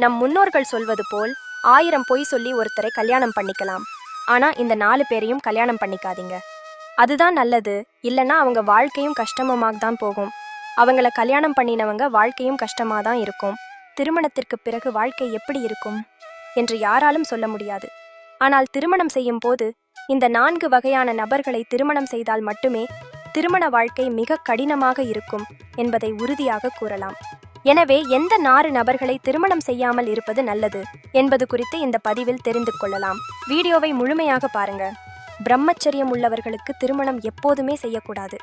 நம் முன்னோர்கள் சொல்வது போல் ஆயிரம் பொய் சொல்லி ஒருத்தரை கல்யாணம் பண்ணிக்கலாம். ஆனா இந்த நாலு பேரையும் கல்யாணம் பண்ணிக்காதீங்க. அதுதான் நல்லது. இல்லைன்னா அவங்க வாழ்க்கையும் கஷ்டமமாக தான் போகும். அவங்கள கல்யாணம் பண்ணினவங்க வாழ்க்கையும் கஷ்டமா தான் இருக்கும். திருமணத்திற்கு பிறகு வாழ்க்கை எப்படி இருக்கும்? என்று யாராலும் சொல்ல முடியாது. ஆனால் திருமணம் செய்யும் போது இந்த நான்கு வகையான நபர்களை திருமணம் செய்தால் மட்டுமே திருமண வாழ்க்கை மிக கடினமாக இருக்கும் என்பதை உறுதியாக கூறலாம். எனவே எந்த நாறு நபர்களை திருமணம் செய்யாமல் இருப்பது நல்லது என்பது குறித்து இந்த பதிவில் தெரிந்து கொள்ளலாம். வீடியோவை முழுமையாக பாருங்க. பிரம்மச்சரியம் உள்ளவர்களுக்கு திருமணம் எப்போதுமே செய்யக்கூடாது.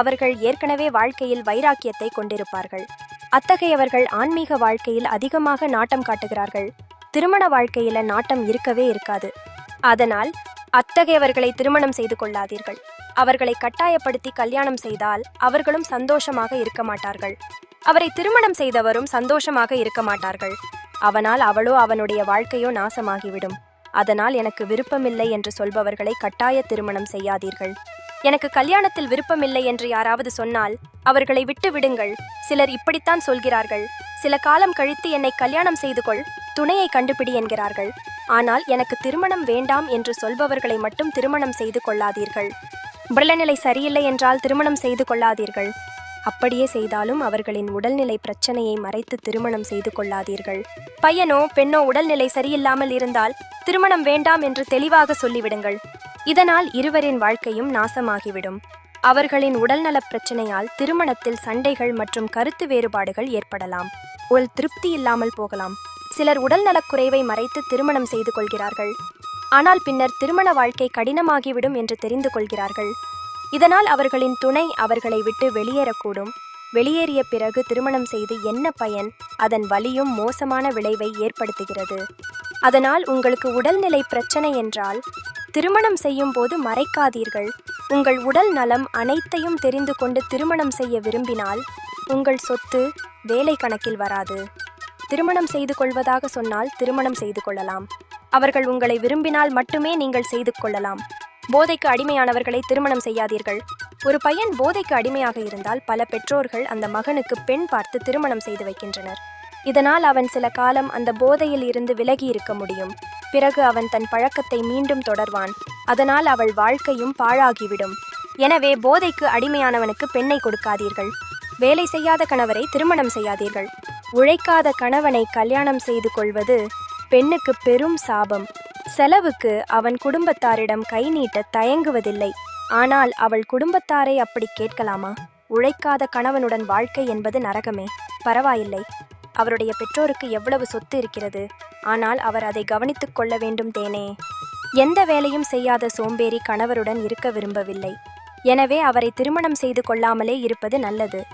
அவர்கள் ஏற்கனவே வாழ்க்கையில் வைராக்கியத்தை கொண்டிருப்பார்கள். அத்தகையவர்கள் ஆன்மீக வாழ்க்கையில் அதிகமாக நாட்டம் காட்டுகிறார்கள். திருமண வாழ்க்கையில நாட்டம் இருக்கவே இருக்காது. அதனால் அத்தகையவர்களை திருமணம் செய்து கொள்ளாதீர்கள். அவர்களை கட்டாயப்படுத்தி கல்யாணம் செய்தால் அவர்களும் சந்தோஷமாக இருக்க மாட்டார்கள். அவரை திருமணம் செய்தவரும் சந்தோஷமாக இருக்க மாட்டார்கள். அவனால் அவளோ அவனுடைய வாழ்க்கையோ நாசமாகிவிடும். அதனால் எனக்கு விருப்பமில்லை என்று சொல்பவர்களை கட்டாய திருமணம் செய்யாதீர்கள். எனக்கு கல்யாணத்தில் விருப்பமில்லை என்று யாராவது சொன்னால் அவர்களை விட்டு விடுங்கள். சிலர் இப்படித்தான் சொல்கிறார்கள். சில காலம் கழித்து என்னை கல்யாணம் செய்து கொள் துணையை கண்டுபிடி என்கிறார்கள். ஆனால் எனக்கு திருமணம் வேண்டாம் என்று சொல்பவர்களை மட்டும் திருமணம் செய்து கொள்ளாதீர்கள். உடல்நிலை சரியில்லை என்றால் திருமணம் செய்து கொள்ளாதீர்கள். அப்படியே செய்தாலும் அவர்களின் உடல்நிலை பிரச்சனையை மறைத்து திருமணம் செய்து கொள்ளாதீர்கள். பையனோ பெண்ணோ உடல்நிலை சரியில்லாமல் இருந்தால் திருமணம் வேண்டாம் என்று தெளிவாக சொல்லிவிடுங்கள். இதனால் இருவரின் வாழ்க்கையும் நாசமாகிவிடும். அவர்களின் உடல்நலப் பிரச்சனையால் திருமணத்தில் சண்டைகள் மற்றும் கருத்து வேறுபாடுகள் ஏற்படலாம். ஒரு திருப்தி இல்லாமல் போகலாம். சிலர் உடல்நலக் குறைவை மறைத்து திருமணம் செய்து கொள்கிறார்கள். ஆனால் பின்னர் திருமண வாழ்க்கை கடினமாகிவிடும் என்று தெரிந்து கொள்கிறார்கள். இதனால் அவர்களின் துணை அவர்களை விட்டு வெளியேறக்கூடும். வெளியேறிய பிறகு திருமணம் செய்து என்ன பயன்? அதன் வலியும் மோசமான விளைவை ஏற்படுத்துகிறது. அதனால் உங்களுக்கு உடல்நிலை பிரச்சனை என்றால் திருமணம் செய்யும் போது மறைக்காதீர்கள். உங்கள் உடல் நலம் அனைத்தையும் தெரிந்து கொண்டு திருமணம் செய்ய விரும்பினால் உங்கள் சொத்து வேலை கணக்கில் வராது. திருமணம் செய்து கொள்வதாக சொன்னால் திருமணம் செய்து கொள்ளலாம். அவர்கள் உங்களை விரும்பினால் மட்டுமே நீங்கள் செய்து கொள்ளலாம். போதைக்கு அடிமையானவர்களை திருமணம் செய்யாதீர்கள். ஒரு பையன் போதைக்கு அடிமையாக இருந்தால் பல பெற்றோர்கள் அந்த மகனுக்கு பெண் பார்த்து திருமணம் செய்து வைக்கின்றனர். இதனால் அவன் சில காலம் அந்த போதையில் இருந்து விலகி இருக்க முடியும். பிறகு அவன் தன் பழக்கத்தை மீண்டும் தொடர்வான். அதனால் அவள் வாழ்க்கையும் பாழாகிவிடும். எனவே போதைக்கு அடிமையானவனுக்கு பெண்ணை கொடுக்காதீர்கள். வேலை செய்யாத கணவரை திருமணம் செய்யாதீர்கள். உழைக்காத கணவனை கல்யாணம் செய்து கொள்வது பெண்ணுக்கு பெரும் சாபம். செலவுக்கு அவன் குடும்பத்தாரிடம் கை நீட்ட தயங்குவதில்லை. ஆனால் அவள் குடும்பத்தாரை அப்படி கேட்கலாமா? உழைக்காத கணவனுடன் வாழ்க்கை என்பது நரகமே. பரவாயில்லை. அவருடைய பெற்றோருக்கு எவ்வளவு சொத்து இருக்கிறது? ஆனால் அவர் அதை கவனித்துக் கொள்ள வேண்டும் தேனே. எந்த வேலையும் செய்யாத சோம்பேறி கணவருடன் இருக்க விரும்பவில்லை. எனவே அவரை திருமணம் செய்து கொள்ளாமலே இருப்பது நல்லது.